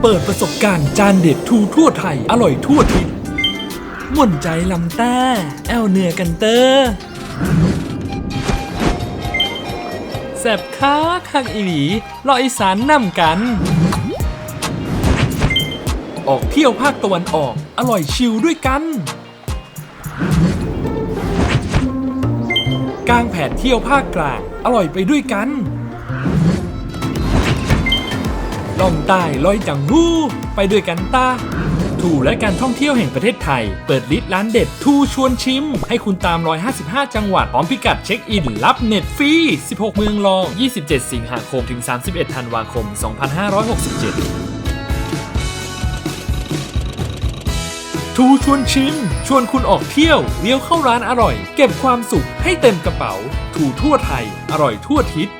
เปิดประสบการณ์จานเด็ดทูทั่วไทย อร่อยทั่วทิศม่วนใจลำแต้แอวเหนือกันเตอร์แซบค้าคักอีหลีรออีสานนำกัน ออกเที่ยวภาคตะวันออก อร่อยชิลด้วยกัน กลางแผนเที่ยวภาคกลาง อร่อยไปด้วยกัน ล่องใต้ลอยจังหู้ไปด้วยกันตาทูและการท่องเที่ยวแห่งประเทศไทย เปิดลิสต์ร้านเด็ดทูชวนชิม ให้คุณตาม 155 จังหวัดพร้อมพิกัดเช็คอิน รับเน็ตฟรี 16 เมืองรอง 27 สิงหาคมถึง 31 ธันวาคม 2567ทูชวนชิม ชวนคุณออกเที่ยวเลี้ยวเข้าร้านอร่อย เก็บความสุขให้เต็มกระเป๋าทูทั่วไทย อร่อยทั่วทิศ